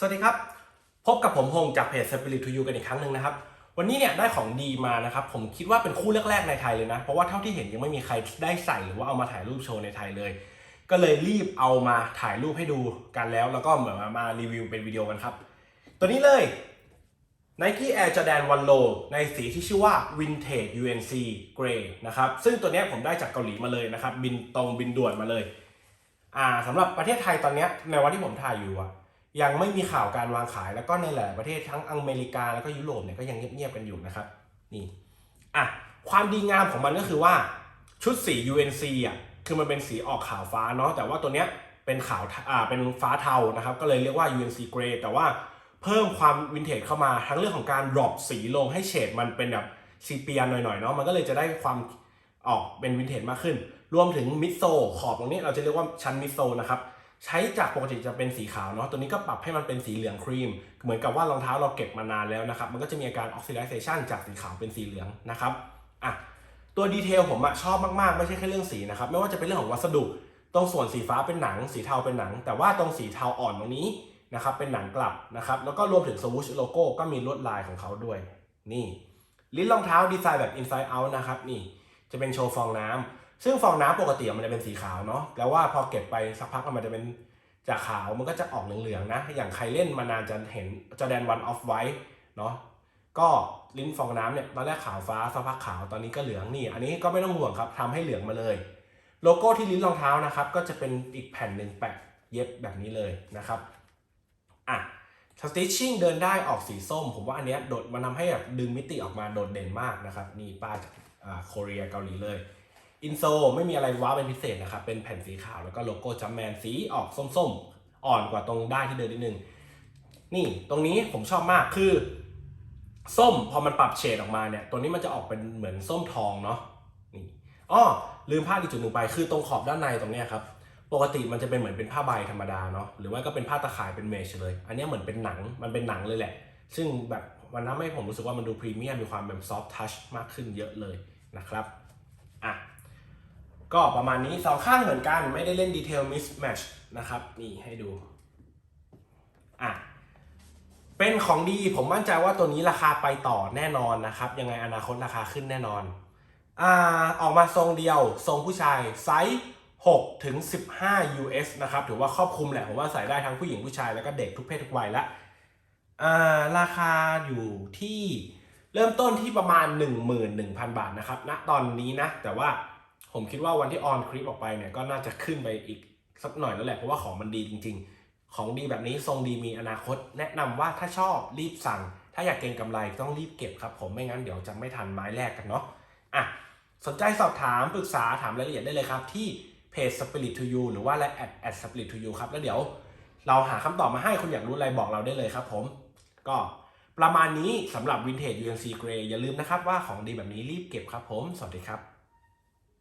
สวัสดีครับ พบกับผมพงษ์จากเพจ Spirit to You กันอีกครั้งหนึ่งนะครับ วันนี้เนี่ยได้ของดีมานะครับ ผมคิดว่าเป็นคู่แรกๆในไทยเลยนะ เพราะว่าเท่าที่เห็นยังไม่มีใครได้ใส่หรือว่าเอามาถ่ายรูปโชว์ในไทยเลย ก็เลยรีบเอามาถ่ายรูปให้ดูกันแล้ว แล้วก็เหมือนมามารีวิวเป็นวิดีโอกันครับ ตัวนี้เลย Nike Air Jordan 1 Low ในสีที่ชื่อว่า Vintage UNC Grey นะครับ ซึ่งตัวนี้ผมได้จากเกาหลีมาเลยนะครับ บินตรงบินด่วนมาเลย อ่าสำหรับประเทศไทยตอนเนี้ยในวันที่ผมถ่ายอยู่อะ ยังไม่มีข่าวการวางขายแล้วก็ในหลายประเทศทั้งอเมริกาแล้วก็ยุโรปเนี่ยก็ยังเงียบๆกันอยู่นะครับนี่อะความดีงามของมันก็คือว่าชุดสี UNC อะคือมันเป็นสีออกขาวฟ้าเนาะแต่ว่าตัวเนี้ยเป็นขาวอ่าเป็นฟ้าเทานะครับ ก็เลยเรียกว่า UNC Grey แต่ว่าเพิ่มความวินเทจเข้ามาทั้งเรื่องของการดรอปสีลงให้เฉดมันเป็นแบบซีเปียนหน่อยๆเนาะมันก็เลยจะได้ความออกเป็นวินเทจมากขึ้น รวมถึงมิดโซขอบตรงนี้เราจะเรียกว่าชั้นมิดโซนะครับ ใช้จากปกติจะเป็นสีขาวเนาะตัวนี้ก็ปรับให้มันเป็นสีเหลืองครีม เหมือนกับว่ารองเท้าเราเก็บมานานแล้วนะครับ มันก็จะมีอาการออกซิไดเซชันจากสีขาวเป็นสีเหลืองนะครับอะตัวดีเทลผมอะชอบมากๆ ไม่ใช่แค่เรื่องสีนะครับ ไม่ว่าจะเป็นเรื่องของวัสดุ ตรงส่วนสีฟ้าเป็นหนัง สีเทาเป็นหนัง แต่ว่าตรงสีเทาอ่อนตรงนี้นะครับเป็นหนังกลับนะครับแล้วก็รวมถึงสวูชโลโก้ก็มีลวดลายของเขาด้วย นี่ ลิ้นรองเท้าดีไซน์แบบ inside out นะครับนี่จะเป็นโชว์ฟองน้ำ ซึ่งฟองน้ำปกติมันจะเป็นสีขาวเนาะแล้วว่าพอเก็บไปสักพักมันจะเป็นจากขาวมันก็จะออกเหลืองๆนะ อย่างใครเล่นมานานจะเห็นจอแดนวันออฟไวท์เนาะก็ลิ้นฟองน้ำเนี่ยตอนแรกขาวฟ้าสักพักขาวตอนนี้ก็เหลืองนี่ อันนี้ก็ไม่ต้องห่วงครับทำให้เหลืองมาเลย โลโก้ที่ลิ้นรองเท้านะครับ ก็จะเป็นอีกแผ่นหนึ่งแปะเย็บแบบนี้เลยนะครับอะสติชชิ่งเดินได้ออกสีส้ม ผมว่าอันเนี้ยโดดมันทำให้แบบดึงมิติออกมาโดดเด่นมากนะครับ นี่ป้าจากอ่าโคเรียเกาหลีเลย อินโซไม่มีอะไรว้าวเป็นพิเศษนะครับ เป็นแผ่นสีขาวแล้วก็โลโก้จัมแมนสีออกส้มๆ อ่อนกว่าตรงด้านที่เดินนิดนึง นี่ตรงนี้ผมชอบมากคือ ส้มพอมันปรับเฉดออกมาเนี่ย ตัวนี้มันจะออกเป็นเหมือนส้มทองเนาะ นี่อ้อลืมพลาดอีกจุดหนึ่งไป คือตรงขอบด้านในตรงเนี้ยครับ ปกติมันจะเป็นเหมือนเป็นผ้าใบธรรมดาเนาะ หรือว่าก็เป็นผ้าตะข่ายเป็นเมชเลย อันนี้เหมือนเป็นหนัง มันเป็นหนังเลยแหละ ซึ่งแบบมันทำให้ผมรู้สึกว่ามันดูพรีเมียม มีความแบบซอฟท์ทัชมากขึ้นเยอะเลยนะครับ อะ ก็ประมาณนี้สองข้างเหมือนกันไม่ได้เล่นดีเทลมิสแมชนะครับ นี่ให้ดูอะเป็นของดีผมมั่นใจว่าตัวนี้ราคาไปต่อแน่นอนนะครับ ยังไงอนาคตราคาขึ้นแน่นอนอ่าออกมาทรงเดียว ทรงผู้ชายไซส์6ถึง15 US นะครับ ถือว่าครอบคลุมแหละผมว่าใส่ได้ทั้งผู้หญิงผู้ชายแล้วก็เด็กทุกเพศทุกวัยละอ่าราคาอยู่ที่เริ่มต้นที่ประมาณ 11,000 บาทนะครับณตอนนี้นะ แต่ว่า ผมคิดว่าวันที่ออนคลิปออกไปเนี่ยก็น่าจะขึ้นไปอีกสักหน่อยแล้วแหละเพราะว่าของมันดีจริง ๆ ของดีแบบนี้ทรงดีมีอนาคต แนะนำว่าถ้าชอบรีบสั่ง ถ้าอยากเก็งกำไรต้องรีบเก็บครับ ผมไม่งั้นเดี๋ยวจะไม่ทันไม้แรกกันเนาะอะสนใจสอบถามปรึกษาถามรายละเอียดได้เลยครับ ที่เพจ Spirit to You หรือว่าไลน์แอดแอด Spirit to You ครับ แล้วเดี๋ยวเราหาคำตอบมาให้คุณอยากรู้อะไรบอกเราได้เลยครับผม ก็ประมาณนี้สำหรับ Vintage UNC Grey อย่าลืมนะครับว่าของดีแบบนี้รีบเก็บครับผม สวัสดีครับ